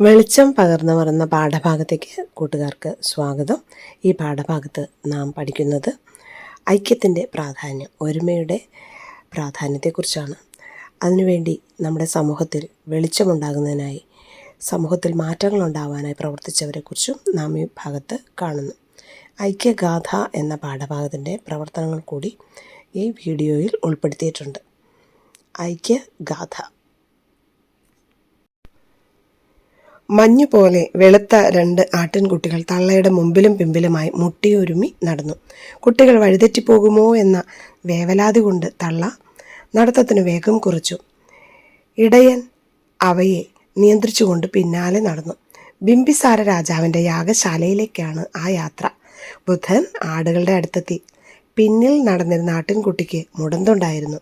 വെളിച്ചം പകർന്നവർ എന്ന പാഠഭാഗത്തേക്ക് കൂട്ടുകാർക്ക് സ്വാഗതം. ഈ പാഠഭാഗത്ത് നാം പഠിക്കുന്നത് ഐക്യത്തിന്റെ പ്രാധാന്യം ഒരുമയുടെ പ്രാധാന്യത്തെക്കുറിച്ചാണ്. അതിനുവേണ്ടി നമ്മുടെ സമൂഹത്തിൽ വെളിച്ചമുണ്ടാകുന്നതിനായി സമൂഹത്തിൽ മാറ്റങ്ങൾ ഉണ്ടാവാനായി പ്രവർത്തിച്ചവരെക്കുറിച്ചും നാം ഈ ഭാഗത്ത് കാണുന്നു. ഐക്യഗാഥ എന്ന പാഠഭാഗത്തിന്റെ പ്രവർത്തനങ്ങൾ കൂടി ഈ വീഡിയോയിൽ ഉൾപ്പെടുത്തിയിട്ടുണ്ട്. ഐക്യഗാഥ. മഞ്ഞു പോലെ വെളുത്ത രണ്ട് ആട്ടിൻകുട്ടികൾ തള്ളയുടെ മുമ്പിലും പിമ്പിലുമായി മുട്ടിയൊരുമി നടന്നു. കുട്ടികൾ വഴിതെറ്റിപ്പോകുമോ എന്ന വേവലാതി കൊണ്ട് തള്ള നടത്തത്തിന് വേഗം കുറച്ചു. ഇടയൻ അവയെ നിയന്ത്രിച്ചുകൊണ്ട് പിന്നാലെ നടന്നു. ബിംബിസാര രാജാവിന്റെ യാഗശാലയിലേക്കാണ് ആ യാത്ര. ബുധൻ ആടുകളുടെ അടുത്തെത്തി. പിന്നിൽ നടന്നിരുന്ന ആട്ടിൻകുട്ടിക്ക് മുടന്തുണ്ടായിരുന്നു.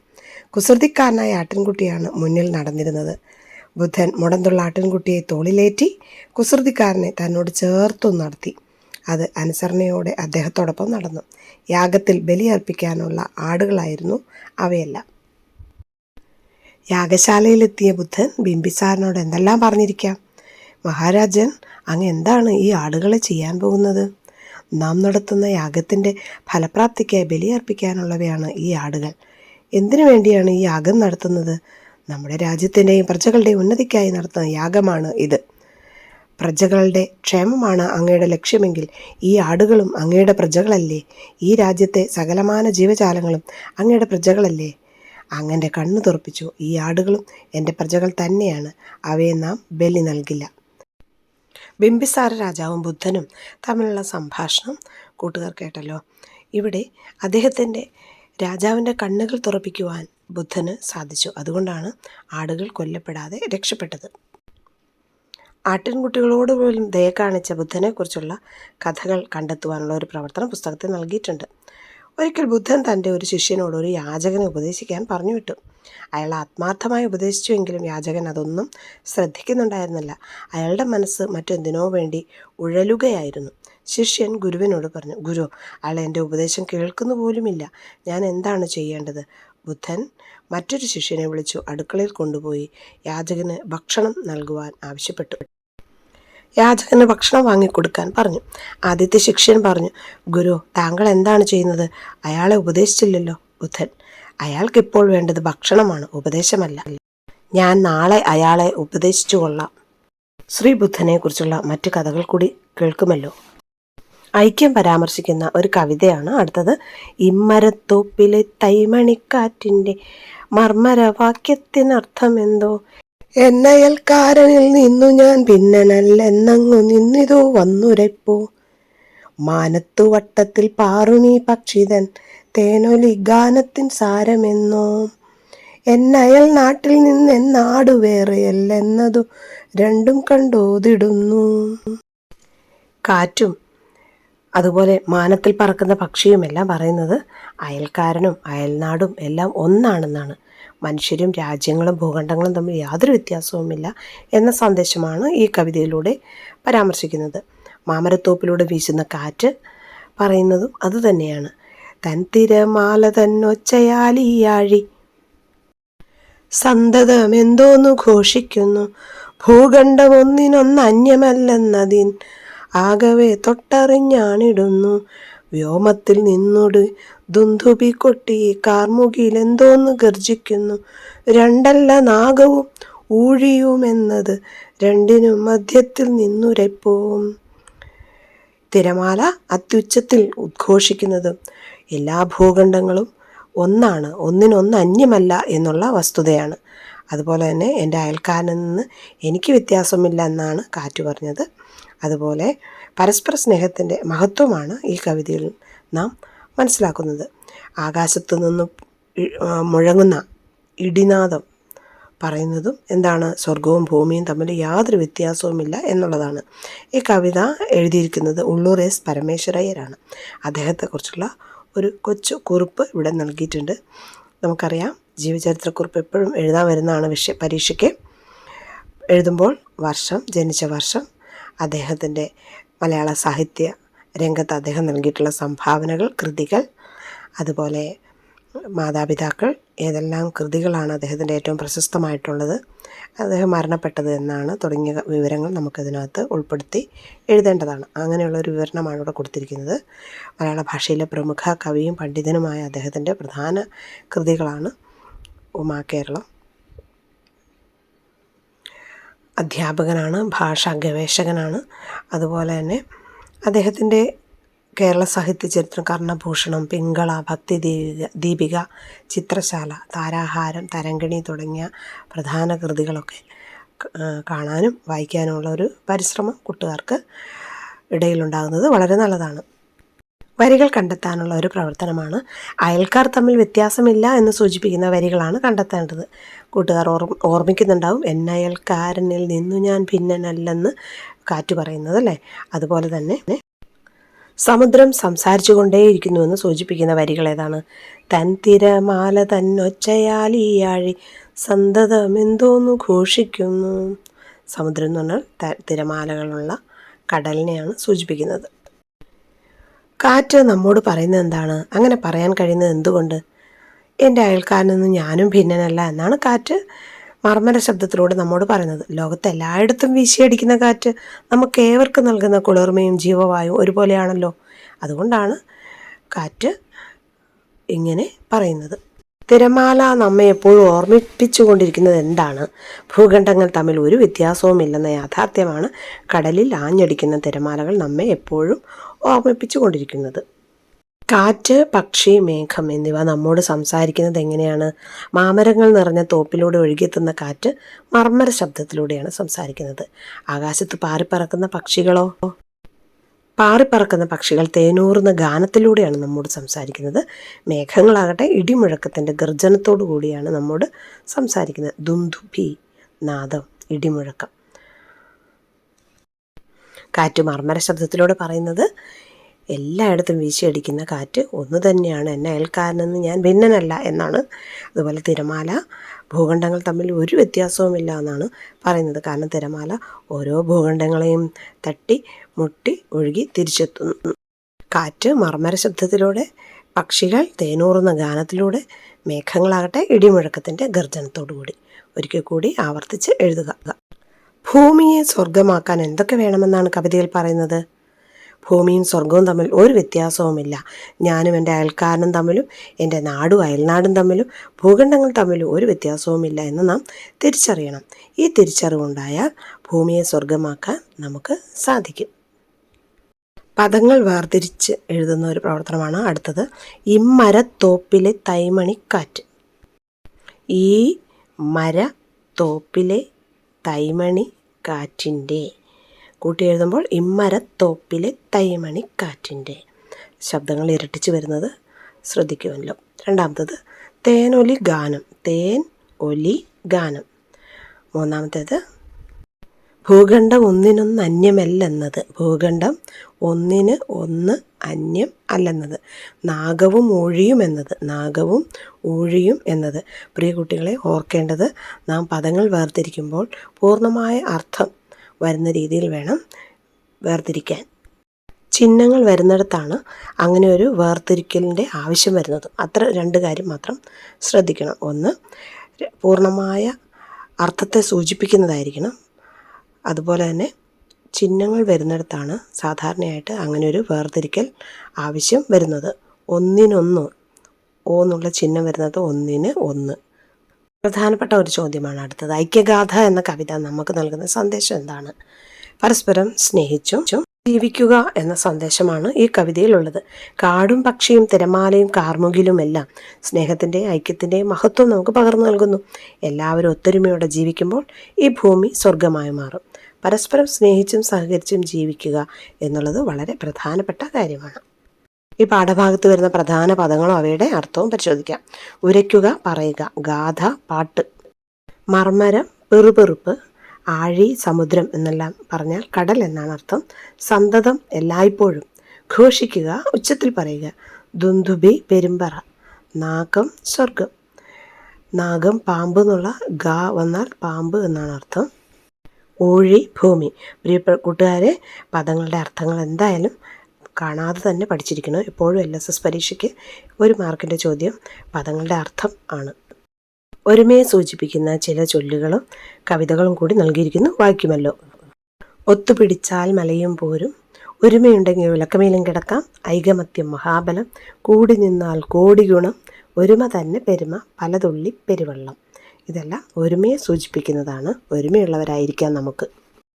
കുസൃതിക്കാരനായ ആട്ടിൻകുട്ടിയാണ് മുന്നിൽ നടന്നിരുന്നത്. ബുദ്ധൻ മുടന്തുള്ള ആട്ടിൻകുട്ടിയെ തോളിലേറ്റി കുസൃതിക്കാരനെ തന്നോട് ചേർത്തു നടത്തി. അത് അനുസരണയോടെ അദ്ദേഹത്തോടൊപ്പം നടന്നു. യാഗത്തിൽ ബലിയർപ്പിക്കാനുള്ള ആടുകളായിരുന്നു അവയെല്ലാം. യാഗശാലയിലെത്തിയ ബുദ്ധൻ ബിംബിസാറിനോട് എന്തെല്ലാം പറഞ്ഞിരിക്കാം? മഹാരാജൻ അങ്ങ് എന്താണ് ഈ ആടുകളെ ചെയ്യാൻ പോകുന്നത്? നാം നടത്തുന്ന യാഗത്തിന്റെ ഫലപ്രാപ്തിക്കായി ബലിയർപ്പിക്കാനുള്ളവയാണ് ഈ ആടുകൾ. എന്തിനു വേണ്ടിയാണ് ഈ യാഗം നടത്തുന്നത്? നമ്മുടെ രാജ്യത്തിന്റെയും പ്രജകളുടെയും ഉന്നതിക്കായി നടത്തുന്ന യാഗമാണ് ഇത്. പ്രജകളുടെ ക്ഷേമമാണ് അങ്ങയുടെ ലക്ഷ്യമെങ്കിൽ ഈ ആടുകളും അങ്ങയുടെ പ്രജകളല്ലേ? ഈ രാജ്യത്തെ സകലമാന ജീവജാലങ്ങളും അങ്ങയുടെ പ്രജകളല്ലേ? അങ്ങന്റെ കണ്ണു തുറപ്പിച്ചു. ഈ ആടുകളും എന്റെ പ്രജകൾ തന്നെയാണ്. അവയെ നാം ബലി നൽകില്ല. ബിംബിസാര രാജാവും ബുദ്ധനും തമ്മിലുള്ള സംഭാഷണം കൂട്ടുകാർ കേട്ടല്ലോ. ഇവിടെ അദ്ദേഹത്തിന്റെ രാജാവിന്റെ കണ്ണുകൾ തുറപ്പിക്കുവാൻ ബുദ്ധന് സാധിച്ചു. അതുകൊണ്ടാണ് ആടുകൾ കൊല്ലപ്പെടാതെ രക്ഷപ്പെട്ടത്. ആട്ടിൻകുട്ടികളോട് പോലും ദയ കാണിച്ച ബുദ്ധനെക്കുറിച്ചുള്ള കഥകൾ കണ്ടെത്തുവാനുള്ള ഒരു പ്രവർത്തനം പുസ്തകത്തിൽ നൽകിയിട്ടുണ്ട്. ഒരിക്കൽ ബുദ്ധൻ തന്റെ ഒരു ശിഷ്യനോട് ഒരു യാചകനെ ഉപദേശിക്കാൻ പറഞ്ഞു വിട്ടു അയാൾ ആത്മാർത്ഥമായി ഉപദേശിച്ചുവെങ്കിലും യാചകൻ അതൊന്നും ശ്രദ്ധിക്കുന്നുണ്ടായിരുന്നില്ല. അയാളുടെ മനസ്സ് മറ്റെന്തിനോ വേണ്ടി ഉഴലുകയായിരുന്നു. ശിഷ്യൻ ഗുരുവിനോട് പറഞ്ഞു ഗുരു അയാൾ എന്റെ ഉപദേശം കേൾക്കുന്നു പോലുമില്ല. ഞാൻ എന്താണ് ചെയ്യേണ്ടത്? ബുദ്ധൻ മറ്റൊരു ശിഷ്യനെ വിളിച്ചു അടുക്കളയിൽ കൊണ്ടുപോയി യാചകന് ഭക്ഷണം നൽകുവാൻ ആവശ്യപ്പെട്ടു. യാചകന് ഭക്ഷണം വാങ്ങിക്കൊടുക്കാൻ പറഞ്ഞു. ആദ്യത്തെ ശിഷ്യൻ പറഞ്ഞു ഗുരു താങ്കൾ എന്താണ് ചെയ്യുന്നത്? അയാളെ ഉപദേശിച്ചില്ലല്ലോ. ബുദ്ധൻ അയാൾക്ക് ഇപ്പോൾ വേണ്ടത് ഭക്ഷണമാണ് ഉപദേശമല്ല. ഞാൻ നാളെ അയാളെ ഉപദേശിച്ചു കൊള്ളാം. ശ്രീ ബുദ്ധനെ കുറിച്ചുള്ള മറ്റു കഥകൾ കൂടി കേൾക്കുമല്ലോ. ഐക്യം പരാമർശിക്കുന്ന ഒരു കവിതയാണ് അടുത്തത്. ഇമ്മരത്തോപ്പിലെ തൈമണിക്കാറ്റിന്റെ മർമ്മരവാക്യത്തിനർത്ഥമെന്തോ? എന്നയൽക്കാരനിൽ നിന്നു ഞാൻ ഭിന്നനല്ലെന്നങ്ങു നിന്നിതോ വന്നുരപ്പോ? മാനത്തു വട്ടത്തിൽ പാറുമീ പക്ഷിതൻ തേനൊലി ഗാനത്തിൻ സാരമെന്നോ? എന്നയൽ നാട്ടിൽ നിന്ന് എന്നാട് വേറെയല്ലെന്നതു രണ്ടും കണ്ടോതിടുന്നു കാറ്റും അതുപോലെ മാനത്തിൽ പറക്കുന്ന പക്ഷിയുമെല്ലാം പറയുന്നത് അയൽക്കാരനും അയൽനാടും എല്ലാം ഒന്നാണെന്നാണ്. മനുഷ്യരും രാജ്യങ്ങളും ഭൂഖണ്ഡങ്ങളും തമ്മിൽ യാതൊരു വ്യത്യാസവുമില്ല എന്ന സന്ദേശമാണ് ഈ കവിതയിലൂടെ പരാമർശിക്കുന്നത്. മാമരത്തോപ്പിലൂടെ വീശുന്ന കാറ്റ് പറയുന്നതും അതുതന്നെയാണ് തൻ തിരമാല തന്നൊച്ചയാലിയാഴി സന്തതമെന്തോന്നു ഘോഷിക്കുന്നു. ഭൂഖണ്ഡം ഒന്നിനൊന്ന് അന്യമല്ലെന്നതിൻ ആകവെ തൊട്ടറിഞ്ഞാണിടുന്നു. വ്യോമത്തിൽ നിന്നോട് ദുന്ധുബി കൊട്ടി കാർമുകിലെന്തോന്ന് ഗർജിക്കുന്നു. രണ്ടല്ല നാഗവും ഊഴിയുമെന്നത് രണ്ടിനും മധ്യത്തിൽ നിന്നുരപ്പോവും തിരമാല അത്യുച്ചത്തിൽ ഉദ്ഘോഷിക്കുന്നത്. എല്ലാ ഭൂഖണ്ഡങ്ങളും ഒന്നാണ് ഒന്നിനൊന്ന് അന്യമല്ല എന്നുള്ള വസ്തുതയാണ്. അതുപോലെ തന്നെ എന്റെ അയൽക്കാരനിൽ നിന്ന് എനിക്ക് വ്യത്യാസമില്ല എന്നാണ് കാറ്റ് പറഞ്ഞത്. അതുപോലെ പരസ്പര സ്നേഹത്തിന്റെ മഹത്വമാണ് ഈ കവിതയിൽ നാം മനസ്സിലാക്കുന്നത്. ആകാശത്തു നിന്ന് മുഴങ്ങുന്ന ഇടിനാദം പറയുന്നതും എന്താണ്? സ്വർഗവും ഭൂമിയും തമ്മിൽ യാതൊരു വ്യത്യാസവുമില്ല എന്നുള്ളതാണ്. ഈ കവിത എഴുതിയിരിക്കുന്നത് ഉള്ളൂർ എസ് പരമേശ്വരയ്യരാണ്. അദ്ദേഹത്തെക്കുറിച്ചുള്ള ഒരു കൊച്ചു കുറിപ്പ് ഇവിടെ നൽകിയിട്ടുണ്ട്. നമുക്കറിയാം ജീവചരിത്രക്കുറിപ്പ് എപ്പോഴും എഴുതാൻ വരുന്നതാണ് വിഷയ പരീക്ഷയ്ക്ക്. എഴുതുമ്പോൾ വർഷം ജനിച്ച വർഷം അദ്ദേഹത്തിന്റെ മലയാള സാഹിത്യ രംഗത്ത് അദ്ദേഹം നൽകിയിട്ടുള്ള സംഭാവനകൾ കൃതികൾ അതുപോലെ മാതാപിതാക്കൾ ഏതെല്ലാം കൃതികളാണ് അദ്ദേഹത്തിന്റെ ഏറ്റവും പ്രശസ്തമായിട്ടുള്ളത് അദ്ദേഹം മരണപ്പെട്ടത് എന്നാണ് തുടങ്ങിയ വിവരങ്ങൾ നമുക്കതിനകത്ത് ഉൾപ്പെടുത്തി എഴുതേണ്ടതാണ്. അങ്ങനെയുള്ള ഒരു വിവരണമാണ് ഇവിടെ കൊടുത്തിരിക്കുന്നത്. മലയാള ഭാഷയിലെ പ്രമുഖ കവിയും പണ്ഡിതനുമായ അദ്ദേഹത്തിന്റെ പ്രധാന കൃതികളാണ് ഉമാകേരളം. അധ്യാപകനാണ് ഭാഷാ ഗവേഷകനാണ്. അതുപോലെ തന്നെ അദ്ദേഹത്തിന്റെ കേരള സാഹിത്യ ചരിത്രം കർണഭൂഷണം പിങ്കള ഭക്തി ദീപിക ദീപിക ചിത്രശാല താരാഹാരം തരംഗിണി തുടങ്ങിയ പ്രധാന കൃതികളൊക്കെ കാണാനും വായിക്കാനുമുള്ള ഒരു പരിശ്രമം കൂട്ടുകാർക്ക് ഇടയിലുണ്ടാകുന്നത് വളരെ നല്ലതാണ്. വരികൾ കണ്ടെത്താനുള്ള ഒരു പ്രവർത്തനമാണ്. അയൽക്കാർ തമ്മിൽ വ്യത്യാസമില്ല എന്ന് സൂചിപ്പിക്കുന്ന വരികളാണ് കണ്ടെത്തേണ്ടത്. കൂട്ടുകാർ ഓർ ഓർമ്മിക്കുന്നുണ്ടാവും എന്നയൽക്കാരനിൽ നിന്നു ഞാൻ ഭിന്നനല്ലെന്ന് കാറ്റ് പറയുന്നത് അല്ലേ? അതുപോലെ തന്നെ സമുദ്രം സംസാരിച്ചു കൊണ്ടേയിരിക്കുന്നുവെന്ന് സൂചിപ്പിക്കുന്ന വരികൾ ഏതാണ്? തൻ തിരമാല തന്നൊച്ചയാലിയാഴി സന്തതമെന്തോന്നു ഘോഷിക്കുന്നു. സമുദ്രം എന്ന് പറഞ്ഞാൽ തിരമാലകളുള്ള കടലിനെയാണ് സൂചിപ്പിക്കുന്നത്. കാറ്റ് നമ്മോട് പറയുന്നത് എന്താണ്? അങ്ങനെ പറയാൻ കഴിയുന്നത് എന്തുകൊണ്ട്? എന്റെ അയൽക്കാരനൊന്നും ഞാനും ഭിന്നനല്ല എന്നാണ് കാറ്റ് മർമ്മര ശബ്ദത്തിലൂടെ നമ്മോട് പറയുന്നത്. ലോകത്ത് എല്ലായിടത്തും വീശിയടിക്കുന്ന കാറ്റ് നമുക്ക് ഏവർക്കും നൽകുന്ന കുളിർമയും ജീവവായും ഒരുപോലെയാണല്ലോ. അതുകൊണ്ടാണ് കാറ്റ് ഇങ്ങനെ പറയുന്നത്. തിരമാല നമ്മെ എപ്പോഴും ഓർമ്മിപ്പിച്ചുകൊണ്ടിരിക്കുന്നത് എന്താണ്? ഭൂഖണ്ഡങ്ങൾ തമ്മിൽ ഒരു വ്യത്യാസവുമില്ലെന്ന യാഥാർത്ഥ്യമാണ് കടലിൽ ആഞ്ഞടിക്കുന്ന തിരമാലകൾ നമ്മെ എപ്പോഴും ഓർമ്മിപ്പിച്ചുകൊണ്ടിരിക്കുന്നത്. കാറ്റ് പക്ഷി മേഘം എന്നിവ നമ്മോട് സംസാരിക്കുന്നത് എങ്ങനെയാണ്? മാമരങ്ങൾ നിറഞ്ഞ തോപ്പിലൂടെ ഒഴുകിയെത്തുന്ന കാറ്റ് മർമ്മര ശബ്ദത്തിലൂടെയാണ് സംസാരിക്കുന്നത്. ആകാശത്ത് പാറിപ്പറക്കുന്ന പക്ഷികളോ പാറിപ്പറക്കുന്ന പക്ഷികൾ തേനൂറുന്ന ഗാനത്തിലൂടെയാണ് നമ്മോട് സംസാരിക്കുന്നത്. മേഘങ്ങളാകട്ടെ ഇടിമുഴക്കത്തിന്റെ ഗർജനത്തോടു കൂടിയാണ് നമ്മോട് സംസാരിക്കുന്നത്. ദുന്ദുഭി നാദം ഇടിമുഴക്കം. കാറ്റ് മർമ്മര ശബ്ദത്തിലൂടെ പറയുന്നത് എല്ലായിടത്തും വീശിയടിക്കുന്ന കാറ്റ് ഒന്നു തന്നെയാണ് എന്നെ അയൽക്കാരനെന്ന് ഞാൻ ഭിന്നനല്ല എന്നാണ് അതുപോലെ തിരമാല. ഭൂഖണ്ഡങ്ങൾ തമ്മിൽ ഒരു വ്യത്യാസവുമില്ല എന്നാണ് പറയുന്നത്. കാരണം തിരമാല ഓരോ ഭൂഖണ്ഡങ്ങളെയും തട്ടി മുട്ടി ഒഴുകി തിരിച്ചെത്തുന്നു. കാറ്റ് മർമര ശബ്ദത്തിലൂടെ പക്ഷികൾ തേനൂറുന്ന ഗാനത്തിലൂടെ മേഘങ്ങളാകട്ടെ ഇടിമുഴക്കത്തിന്റെ ഗർജനത്തോടു കൂടി ഒരിക്കൽ കൂടി ആവർത്തിച്ച് എഴുതുക. ഭൂമിയെ സ്വർഗമാക്കാൻ എന്തൊക്കെ വേണമെന്നാണ് കവിതയിൽ പറയുന്നത്? ഭൂമിയും സ്വർഗവും തമ്മിൽ ഒരു വ്യത്യാസവുമില്ല. ഞാനും എന്റെ അയൽക്കാരനും തമ്മിലും എന്റെ നാടും അയൽനാടും തമ്മിലും ഭൂഖണ്ഡങ്ങൾ തമ്മിലും ഒരു വ്യത്യാസവുമില്ല എന്ന് നാം തിരിച്ചറിയണം. ഈ തിരിച്ചറിവുണ്ടായാൽ ഭൂമിയെ സ്വർഗമാക്കാൻ നമുക്ക് സാധിക്കും. പദങ്ങൾ വേർതിരിച്ച് എഴുതുന്ന ഒരു പ്രവർത്തനമാണ് അടുത്തത്. ഇമ്മരത്തോപ്പിലെ തൈമണിക്കാറ്റ്. ഈ മരത്തോപ്പിലെ തൈമണി കാറ്റിന്റെ കൂട്ടി എഴുതുമ്പോൾ ഇമ്മരത്തോപ്പിലെ തൈമണിക്കാറ്റിന്റെ ശബ്ദങ്ങൾ ഇരട്ടിച്ച് വരുന്നത് ശ്രദ്ധിക്കുമല്ലോ. രണ്ടാമത്തത് തേനൊലി ഗാനം തേൻ ഒലി ഗാനം. മൂന്നാമത്തേത് ഭൂഖണ്ഡം ഒന്നിനൊന്ന് അന്യമല്ലെന്നത് ഭൂഖണ്ഡം ഒന്നിന് ഒന്ന് അന്യം അല്ലെന്നത് നാഗവും ഊഴിയും എന്നത് നാഗവും ഊഴിയും എന്നത്. പ്രിയ കുട്ടികളെ ഓർക്കേണ്ടത് നാം പദങ്ങൾ വേർതിരിക്കുമ്പോൾ പൂർണമായ അർത്ഥം വരുന്ന രീതിയിൽ വേണം വേർതിരിക്കാൻ. ചിഹ്നങ്ങൾ വരുന്നിടത്താണ് അങ്ങനെ ഒരു വേർതിരിക്കലിന്റെ ആവശ്യം വരുന്നത്. അത്ര രണ്ട് കാര്യം മാത്രം ശ്രദ്ധിക്കണം. ഒന്ന് പൂർണമായ അർത്ഥത്തെ സൂചിപ്പിക്കുന്നതായിരിക്കണം. അതുപോലെ തന്നെ ചിഹ്നങ്ങൾ വരുന്നിടത്താണ് സാധാരണയായിട്ട് അങ്ങനെ ഒരു വേർതിരിക്കൽ ആവശ്യം വരുന്നത്. ഒന്നിനൊന്ന് ഓ എന്നുള്ള ചിഹ്നം വരുന്നത് ഒന്നിന് ഒന്ന്. പ്രധാനപ്പെട്ട ഒരു ചോദ്യമാണ് അടുത്തത്. ഐക്യഗാഥ എന്ന കവിത നമുക്ക് നൽകുന്ന സന്ദേശം എന്താണ്? പരസ്പരം സ്നേഹിച്ചും ജീവിക്കുക എന്ന സന്ദേശമാണ് ഈ കവിതയിലുള്ളത്. കാടും പക്ഷിയും തിരമാലയും കാർമുകിലും എല്ലാം സ്നേഹത്തിന്റെ ഐക്യത്തിന്റെ മഹത്വം നമുക്ക് പകർന്നു നൽകുന്നു. എല്ലാവരും ഒത്തൊരുമയോടെ ജീവിക്കുമ്പോൾ ഈ ഭൂമി സ്വർഗമായി മാറും. പരസ്പരം സ്നേഹിച്ചും സഹകരിച്ചും ജീവിക്കുക എന്നുള്ളത് വളരെ പ്രധാനപ്പെട്ട കാര്യമാണ്. ഈ പാഠഭാഗത്ത് വരുന്ന പ്രധാന പദങ്ങളും അവയുടെ അർത്ഥവും പരിശോധിക്കാം. ഉരയ്ക്കുക പറയുക ഗാഥ പാട്ട്. മർമരം പെറുപെറുപ്പ് ആഴി സമുദ്രം എന്നെല്ലാം പറഞ്ഞാൽ കടൽ എന്നാണ് അർത്ഥം. സന്തതം എല്ലായ്പ്പോഴും. ഘോഷിക്കുക ഉച്ചത്തിൽ പറയുക. ദുന്ദുബി പെരുമ്പറ. നാഗം സ്വർഗം. നാഗം പാമ്പ് എന്നുള്ള ഗ വന്നാൽ പാമ്പ് എന്നാണ് അർത്ഥം. ഊഴി ഭൂമി. പ്രിയപ്പെട്ട കൂട്ടുകാരെ പദങ്ങളുടെ അർത്ഥങ്ങൾ എന്തായാലും കാണാതെ തന്നെ പഠിച്ചിരിക്കണം എപ്പോഴും എൽ എസ് എസ് പരീക്ഷയ്ക്ക് ഒരു മാർക്കിന്റെ ചോദ്യം പദങ്ങളുടെ അർത്ഥം ആണ്. ഒരുമയെ സൂചിപ്പിക്കുന്ന ചില ചൊല്ലുകളും കവിതകളും കൂടി നൽകിയിരിക്കുന്നു വായിക്കുമല്ലോ ഒത്തുപിടിച്ചാൽ മലയും പോരും. ഒരുമയുണ്ടെങ്കിൽ വിളക്കമേലും കിടക്കാം. ഐകമത്യം മഹാബലം. കൂടി നിന്നാൽ കോടി ഗുണം. ഒരുമ തന്നെ പെരുമ. പലതുള്ളി പെരുവെള്ളം. ഇതെല്ലാം ഒരുമയെ സൂചിപ്പിക്കുന്നതാണ്. ഒരുമയുള്ളവരായിരിക്കാം നമുക്ക്.